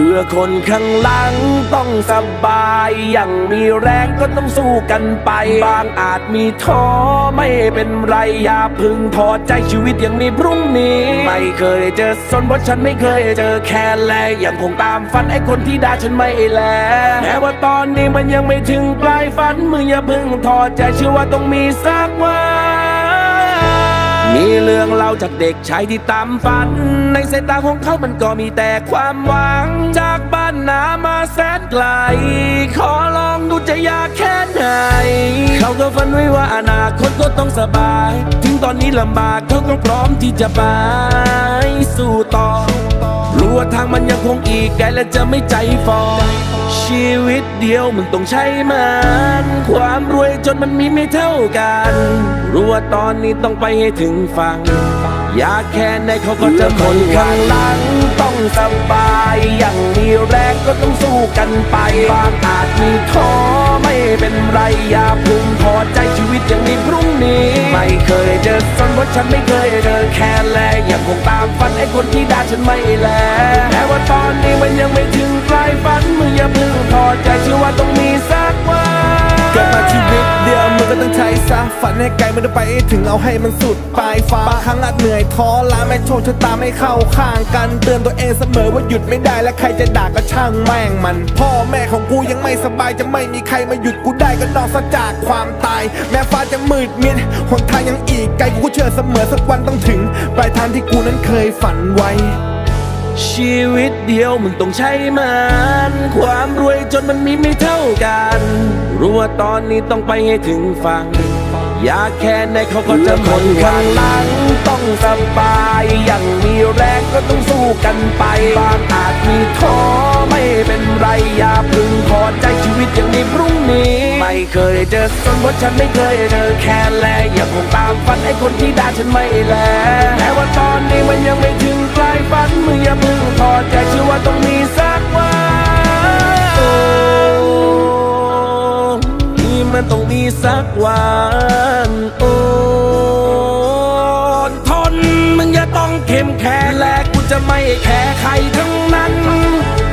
พื่อคนข้างหลังต้องสบายอย่างมีแรงก็ต้องสู้กันไป บางอาจมีท้อไม่เป็นไร อย่าพึงท้อใจชีวิตยังมีพรุ่งนี้ ไม่เคยเจอสนเพราะฉันไม่เคยเจอแค่แลยังคงตามฝันไอ้คนที่ด่าฉันไม่แลแม้ว่าตอนนี้มันยังไม่ถึงปลายฝันมึงอย่าพึงท้อใจเชื่อว่าต้องมีสักวัน มีเรื่องเล่าจากเด็กชายที่ตามฝัน ในสายตาของเขามันก็มีแต่ความหวัง จากบ้านนามาแสนไกล ขอลองดูจะยากแค่ไหน เขาก็ฝันไว้ว่าอนาคตก็ต้องสบาย ตอนนี้ลำบากเขาก็พร้อมที่จะไปสู้ต่อ รู้ว่าทางมันยังคงอีกไกลและจะไม่ใจฟอชีวิตเดียวมึงต้องใช้มัน ความรวยจนมันมีไม่เท่ากัน รู้ว่าตอนนี้ต้องไปให้ถึงฝั่งอยากแค่ไหนเขาก็จะคนข้างหลังต้องสบาย อย่างมีแรงก็ต้องสู้กันไปบางอาจมีท้อ ไม่เป็นไรอย่าพึ่งพอใจชีวิตยังมีพรุ่งนี้ ไม่เคยเจอสนว่าฉันไม่เคยเจอแค่แลยังคงตามฝันไอ้คนที่ด่าฉันไม่แลแม้ว่าตอนนี้มันยังไม่ถึงปลายฝันมึงอย่าพึ่งพอใจเชื่อว่าต้องมี ก็ต้องใช้ซะฝันให้ไกลมันต้องไปถึงเอาให้มันสุดปลายฟ้าบางครั้งอาจเหนื่อยท้อล้าแม้โชคชะตาไม่เข้าข้างกัน เตือนตัวเองเสมอว่าหยุดไม่ได้และใครจะด่าก็ช่างแม่งมัน พ่อแม่ของกูยังไม่สบายจะไม่มีใครมาหยุดกูได้ก็นอกจากความตาย แม้ฟ้าจะมืดมิดหนทางยังอีกไกลกูเชื่อเสมอสักวันต้องถึงปลายทางที่กูนั้นเคยฝันไว้ ชีวิตเดียวมึงต้องใช้มันความรวยจนมันมีไม่เท่ากันรู้ว่าตอนนี้ต้องไปให้ถึงฝั่งอยากแค่ไหนเขาก็จะคนข้างหลังต้องสบายอย่างมีแรงก็ต้องสู้กันไปบางอาจมีท้อไม่เป็นไรอย่าพึงพอใจชีวิตอยังมีพรุ่งนี้ ไม่เคยเจอสนเพราะฉันไม่เคยเจอแค่แลยังคงตามฝันไอ้คนที่ด่าฉันไม่แล พอใจเชื่อว่าต้องมีสักวันโอ้นี่มันต้องมีสักวันโอ้ทนมึงอย่าต้องเข้มแข็งและกูจะไม่แคร์ใครทั้งนั้น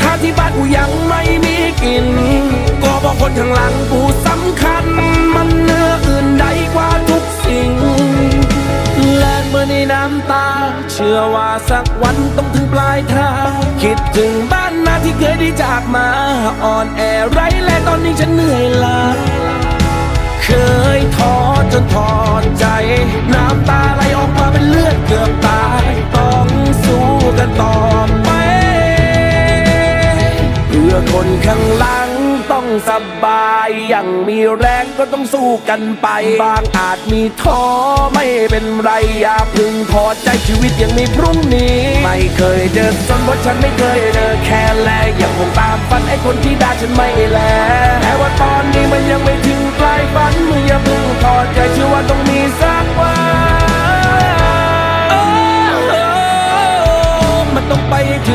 ถ้าที่บ้านกูยังไม่มีกิน ก็บอกคนข้างหลังกู เชื่อว่าสักวันต้องถึงปลายทาง คิดถึงบ้านนาที่เคยได้จากมาอ่อนแอไรและตอนนี้ฉันเหนื่อยล้าเคยท้อจนถอดใจ น้ำตาไหลออกมาเป็นเลือดเกือบตาย ต้องสู้กันต่อไปเพื่อคนข้างลังต้อง สบายย่างมีแรงก็ต้องสู้กันไป บางอาจมีท้อไม่เป็นไรอย่าพึงพอใจชีวิตยังมีพรุ่งนี้ ไม่เคยเจอสนเพราะฉันไม่เคยเจอแค่แลยังคงตามฝันไอ้คนที่ด่าฉันไม่แลแม้ว่าตอนนี้มันยังไม่ถึงปลายฝันมึงอย่าพึงพอใจเชื่อว่าต้องมีสักวันมันต้องไปถึง